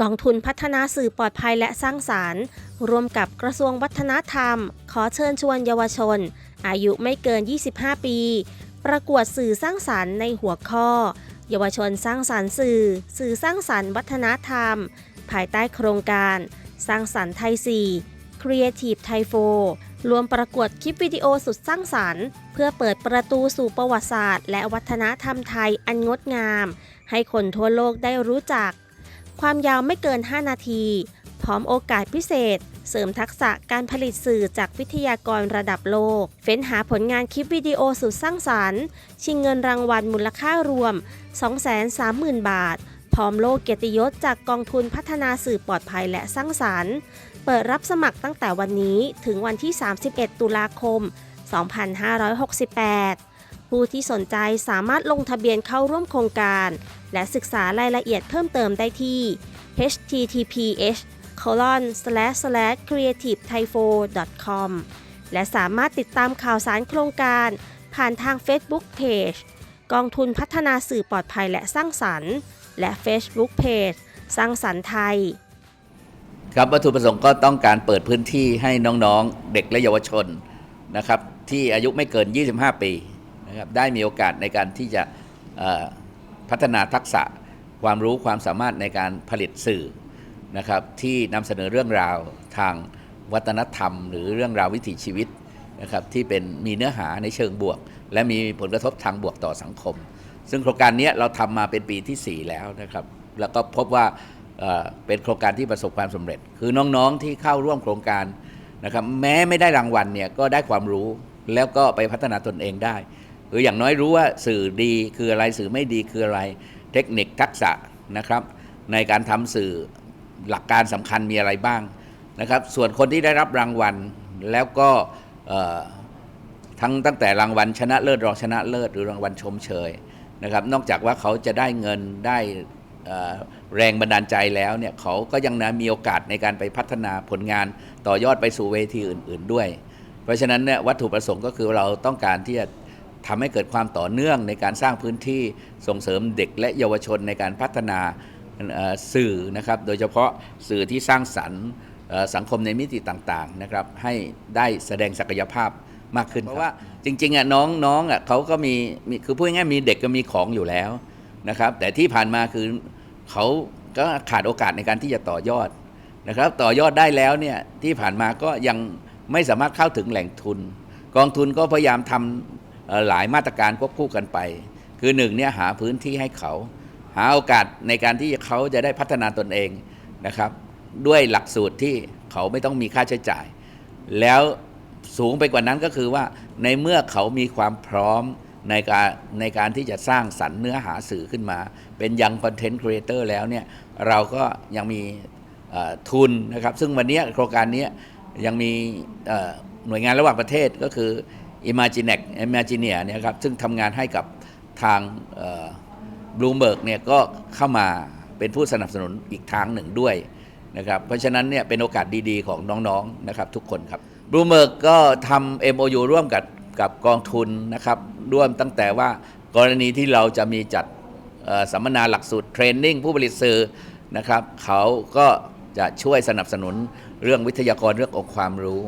กองทุนพัฒนาสื่อปลอดภัยและสร้างสารรค์ ร่วมกับกระทรวงวัฒนธรรม ขอเชิญชวนเยาวชน อายุไม่เกิน 25 ปี ประกวดสื่อสร้างสารรค์ในหัวข้อ เยาวชนสร้างสารรค์สื่อ สื่อสร้างสรรค์วัฒนธรรม ภายใต้โครงการ สร้างสรรค์ไทย 4 Creative Thai 4รวมประกวดคลิปวิดีโอสุดสร้างสรรค์ เพื่อเปิดประตูสู่ประวัติศาสตร์ และวัฒนธรรมไทยอันงดงาม ให้คนทั่วโลกได้รู้จัก ความยาวไม่เกิน 5 นาที พร้อมโอกาสพิเศษ เสริมทักษะการผลิตสื่อจากวิทยากรระดับโลก เฟ้นหาผลงานคลิปวิดีโอสุดสร้างสรรค์ ชิงเงินรางวัลมูลค่ารวม 230,000 บาท พร้อมโลกเกียรติยศจากกองทุนพัฒนาสื่อปลอดภัยและสร้างสรรค์ เปิดรับสมัครตั้งแต่วันนี้ถึงวันที่ 31 ตุลาคม 2568 ผู้ที่สนใจสามารถลงทะเบียนเข้าร่วมโครงการ และศึกษารายละเอียดเพิ่มเติมได้ที่ https colon slash slash creative thai com และสามารถติดตามข่าวสารโครงการ ผ่านทาง Facebook Page กองทุนพัฒนาสื่อปลอดภัยและสร้างสรรค์ และ Facebook Page สร้างสรรค์ไทย ครับวัตถุประสงค์ก็ต้องการเปิดพื้นที่ให้น้องๆ เด็กและเยาวชนนะครับที่อายุไม่เกิน 25 ปี นะครับได้มีโอกาสในการที่จะพัฒนาทักษะความรู้ความสามารถในการผลิตสื่อนะครับที่นำเสนอเรื่องราวทางวัฒนธรรม หรือเรื่องราววิถีชีวิตนะครับที่เป็นมีเนื้อหาในเชิงบวก และมีผลกระทบทางบวกต่อสังคม ซึ่งโครงการนี้เราทำมาเป็นปีที่ 4 แล้วนะครับแล้วก็พบว่าเอ่อเป็นโครงการที่ประสบความสำเร็จ คือน้องๆที่เข้าร่วมโครงการนะครับแม้ไม่ได้รางวัลเนี่ยก็ได้ความรู้แล้วก็ไปพัฒนาตนเองได้ คืออย่างน้อยรู้ว่าสื่อดีคืออะไรสื่อไม่ดีคืออะไร เทคนิคทักษะนะครับ ในการทำสื่อหลักการสำคัญมีอะไรบ้างนะครับ ส่วนคนที่ได้รับรางวัลแล้วก็ทั้งตั้งแต่รางวัลชนะเลิศรองชนะเลิศหรือรางวัลชมเชยนะครับ นอกจากว่าเขาจะได้เงินได้แรงบันดาลใจแล้วเนี่ยเขาก็ยังนะมีโอกาสในการไปพัฒนาผลงานต่อยอดไปสู่เวทีอื่น ๆด้วย เพราะฉะนั้นเนี่ยวัตถุประสงค์ก็คือเราต้องการที่จะ ทำให้เกิดความต่อเนื่องในการสร้างพื้นที่ส่งเสริมเด็กและเยาวชนในการพัฒนาเอ่อสื่อนะครับ โดยเฉพาะสื่อที่สร้างสรรค์เอ่อสังคมในมิติต่างๆนะครับให้ได้แสดงศักยภาพมากขึ้นเพราะว่าจริงๆอะน้องน้องอะเขาก็มีมีคือพูดง่ายๆมีเด็กก็มีของอยู่แล้วนะครับ แต่ที่ผ่านมาคือเขาก็ขาดโอกาสในการที่จะต่อยอดนะครับ ต่อยอดได้แล้วเนี่ยที่ผ่านมาก็ยังไม่สามารถเข้าถึงแหล่งทุน กองทุนก็พยายามทำเอ่อ หลายมาตรการควบคู่กันไป คือหนึ่งเนี่ยหาพื้นที่ให้เขา หาโอกาสในการที่เขาจะได้พัฒนาตนเองนะครับด้วยหลักสูตรที่เขาไม่ต้องมีค่าใช้จ่าย แล้วสูงไปกว่านั้นก็คือว่าในเมื่อเขามีความพร้อมในการในการที่จะสร้างสรรค์เนื้อหาสื่อขึ้นมา เป็นยังคอนเทนต์ครีเอเตอร์แล้วเนี่ยเราก็ยังมีทุนนะครับ ซึ่งวันนี้โครงการนี้ยังมีหน่วยงานระหว่างประเทศก็คือ Imaginex Imagineer เนี่ยครับซึ่งทำงานให้กับทางบลูเบิร์กเนี่ยก็เข้ามาเป็นผู้สนับสนุนอีกทางหนึ่งด้วยนะครับเพราะฉะนั้นเนี่ยเป็นโอกาสดีๆ ของน้องๆนะครับทุกคนครับบลูเมิร์กก็ทำ MOU ร่วมกับกับกองทุนนะครับร่วมตั้งแต่ว่ากรณีที่เราจะมีจัดสัมมนาหลักสูตรเทรนนิ่งผู้ผลิตสื่อนะครับเขาก็จะช่วยสนับสนุนเรื่องวิทยากรเรื่ององค์ความรู้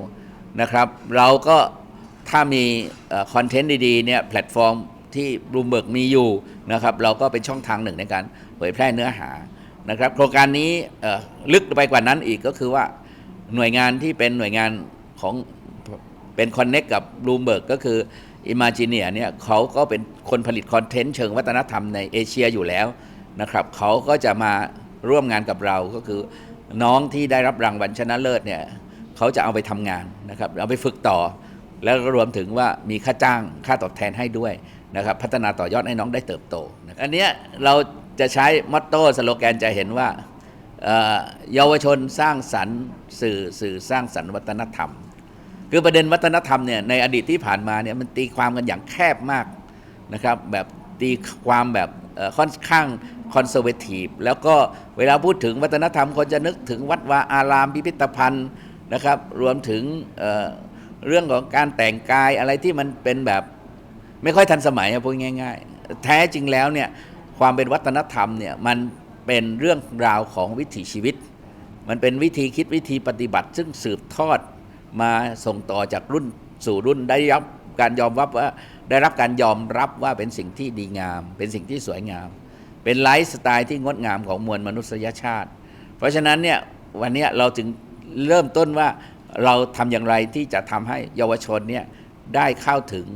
นะครับ เราก็ ถ้ามีคอนเทนต์ดีๆเนี่ยแพลตฟอร์มที่บลูเบิร์กมีอยู่นะครับเราก็เป็นช่องทางหนึ่งในการเผยแพร่เนื้อหานะครับโครงการนี้ลึกไปกว่านั้นอีกก็คือว่าหน่วยงานที่เป็นหน่วยงานของเป็นคอนเน็กกับบลูเบิร์กก็คือ Imagineer เนี่ยเขาก็เป็นคนผลิตคอนเทนต์เชิงวัฒนธรรมในเอเชียอยู่แล้วนะครับเขาก็จะมาร่วมงานกับเราก็คือน้องที่ได้รับรางวัลชนะเลิศเนี่ยเขาจะเอาไปทำงานนะครับเอาไปฝึกต่อ แล้วก็รวมถึงว่ามีค่าจ้างค่าตอบแทนให้ด้วยนะครับพัฒนาต่อยอดให้น้องได้เติบโตนะอันเนี้ยเราจะใช้มอตโต้สโลแกนจะเห็นว่าเยาวชนสร้างสรรค์สื่อสื่อสร้างสรรค์วัฒนธรรม คือประเด็นวัฒนธรรมเนี่ยในอดีตที่ผ่านมาเนี่ยมันตีความกันอย่างแคบมากนะครับแบบตีความแบบค่อนข้างคอนเซอร์เวทีฟแล้วก็เวลาพูดถึงวัฒนธรรมคนจะนึกถึงวัดวาอารามพิพิธภัณฑ์นะครับรวมถึง เรื่องของการแต่งกายอะไรที่มันเป็นแบบไม่ค่อยทันสมัยพูดง่าย ๆ แท้จริงแล้วเนี่ยความเป็นวัฒนธรรมเนี่ยมันเป็นเรื่องราวของวิถีชีวิต มันเป็นวิธีคิดวิธีปฏิบัติ ซึ่งสืบทอดมาส่งต่อจากรุ่นสู่รุ่นได้รับการยอมรับว่าได้รับการยอมรับว่าเป็นสิ่งที่ดีงาม เป็นสิ่งที่สวยงาม เป็นไลฟ์สไตล์ที่งดงามของมวลมนุษยชาติ เพราะฉะนั้นเนี่ยวันนี้เราถึงเริ่มต้นว่า เราทำอย่างไรที่จะทำให้เยาวชนเนี่ยได้เข้าถึง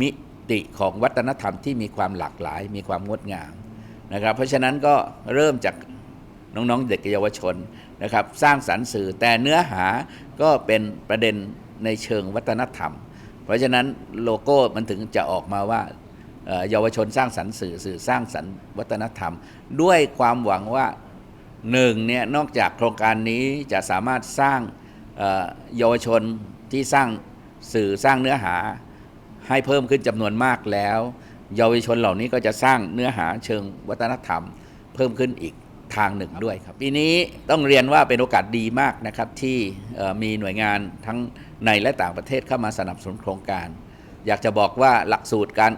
มิติของวัฒนธรรมที่มีความหลากหลาย มีความงดงามนะครับ เพราะฉะนั้นก็เริ่มจากน้องๆเด็กเยาวชนนะครับ สร้างสรรค์สื่อแต่เนื้อหาก็เป็นประเด็นในเชิงวัฒนธรรม เพราะฉะนั้นโลโก้มันถึงจะออกมาว่าเยาวชนสร้างสรรค์สื่อสื่อสร้างสรรค์วัฒนธรรม ด้วยความหวังว่าหนึ่งเนี่ยนอกจากโครงการนี้จะสามารถสร้าง เยาวชนที่สร้างสื่อสร้างเนื้อหาให้เพิ่มขึ้นจำนวนมากแล้ว เยาวชนเหล่านี้ก็จะสร้างเนื้อหาเชิงวัฒนธรรม เพิ่มขึ้นอีกทางหนึ่งด้วยครับปีนี้ต้องเรียนว่าเป็นโอกาสดีมากนะครับที่มีหน่วยงานทั้งในและต่างประเทศเข้ามาสนับสนุนโครงการ อยากจะบอกว่าหลักสูตรการ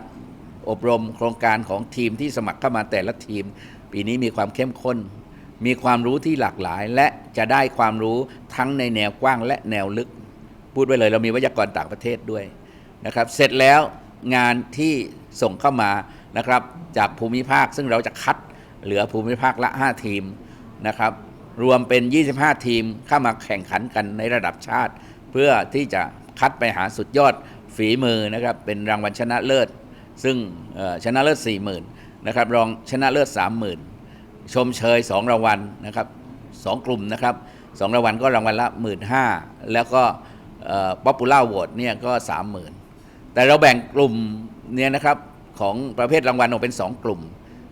อบรมโครงการของทีมที่สมัครเข้ามาแต่ละทีม ปีนี้มีความเข้มข้น มีความรู้ที่หลากหลาย และจะได้ความรู้ทั้งในแนวกว้างและแนวลึก พูดไว้เลยเรามีวิทยากรต่างประเทศด้วยนะครับ เสร็จแล้วงานที่ส่งเข้ามานะครับจากภูมิภาคซึ่งเราจะคัดเหลือภูมิภาคละ 5 ทีมนะครับรวมเป็น 25 ทีมเข้ามาแข่งขันกันในระดับชาติ เพื่อที่จะคัดไปหาสุดยอดฝีมือนะครับเป็นรางวัลชนะเลิศ ซึ่งชนะเลิศ 40,000นะครับรองชนะเลิศ 30,000 ชมเชย 2รางวัลนะครับสองกลุ่มนะครับสองรางวัลก็รางวัลละ 1 5ื่นแล้วก็ป๊อปปูล่าโหวตเนี่ยก็ 30,000 แต่เราแบ่งกลุ่มเนี่ยนะครับของประเภทรางวัลออกเป็น 2 กลุ่ม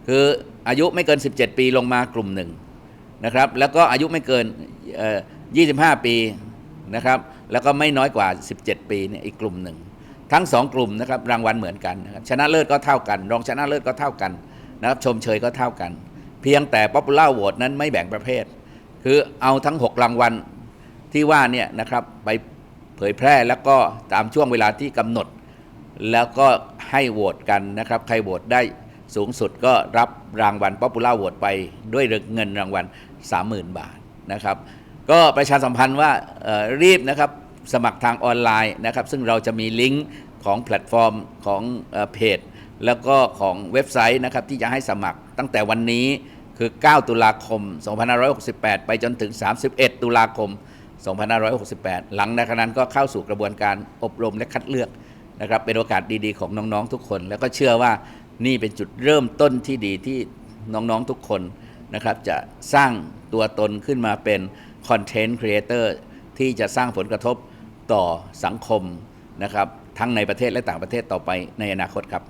คืออายุไม่เกิน 17 ปีลงมากลุ่มหนึ่งนะครับแล้วก็อายุไม่เกินเอ่อ25 ปีนะครับแล้วก็ไม่น้อยกว่า 17 ปีเนี่ยอีกกลุ่มหนึ่ง ทั้งสองกลุ่มนะครับรางวัลเหมือนกันนะครับชนะเลิศก็เท่ากัน รองชนะเลิศก็เท่ากันนะครับชมเชยก็เท่ากัน เพียงแต่ popular vote นั้นไม่แบ่งประเภท คือเอาทั้ง 6 รางวัลที่ว่าเนี่ยนะครับไปเผยแพร่แล้วก็ตามช่วงเวลาที่กำหนด แล้วก็ให้โหวตกันนะครับ ใครโหวตได้สูงสุดก็รับรางวัล popular vote ไปด้วยเงินรางวัล 30,000 บาทนะครับ ก็ประชาสัมพันธ์ว่ารีบนะครับสมัครทางออนไลน์นะครับ ซึ่งเราจะมีลิงก์ของแพลตฟอร์มของเอ่อเพจ แล้วก็ของเว็บไซต์นะครับที่จะให้สมัคร ตั้งแต่วันนี้คือ 9 ตุลาคม 2568 ไปจนถึง 31 ตุลาคม 2568 หลังจากนั้นก็เข้าสู่กระบวนการอบรมและคัดเลือกนะครับเป็นโอกาสดีๆของน้องๆทุกคน แล้วก็เชื่อว่านี่เป็นจุดเริ่มต้นที่ดีที่น้องๆทุกคนนะครับจะสร้างตัวตนขึ้นมาเป็นคอนเทนต์ครีเอเตอร์ที่จะสร้างผลกระทบต่อสังคมนะครับทั้งในประเทศและต่างประเทศต่อไปในอนาคตครับ